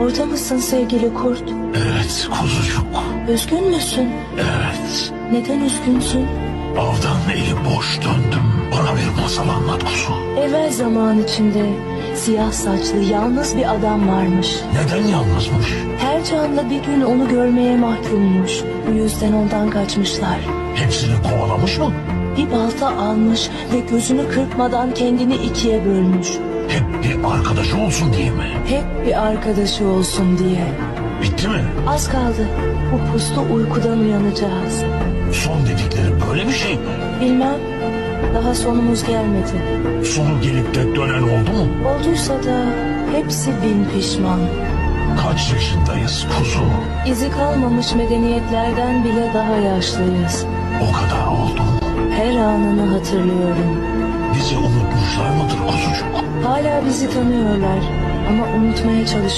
Orada mısın sevgili kurt? Evet kuzucuk. Üzgün müsün? Evet. Neden üzgünsün? Avdan eli boş döndüm. Bana bir masal anlat kuzu. Evvel zaman içinde siyah saçlı yalnız bir adam varmış. Neden yalnızmış? Her canlı bir gün onu görmeye mahkummuş. Bu yüzden ondan kaçmışlar. Hepsini kovalamış mı? Bir balta almış ve gözünü kırpmadan kendini ikiye bölmüş. Hep bir arkadaşı olsun diye mi? Hep bir arkadaşı olsun diye. Bitti mi? Az kaldı. Bu puslu uykudan uyanacağız. Son dedikleri böyle bir şey mi? Bilmem. Daha sonumuz gelmedi. Sonu gelip de dönen oldu mu? Olduysa da hepsi bin pişman. Kaç yaşındayız kuzu? İzi kalmamış medeniyetlerden bile daha yaşlıyız. O kadar oldu mu? Hatırlıyorum. Bizi unutmuşlar mıdır kuzucuk? Hala bizi tanıyorlar ama unutmaya çalışıyorlar.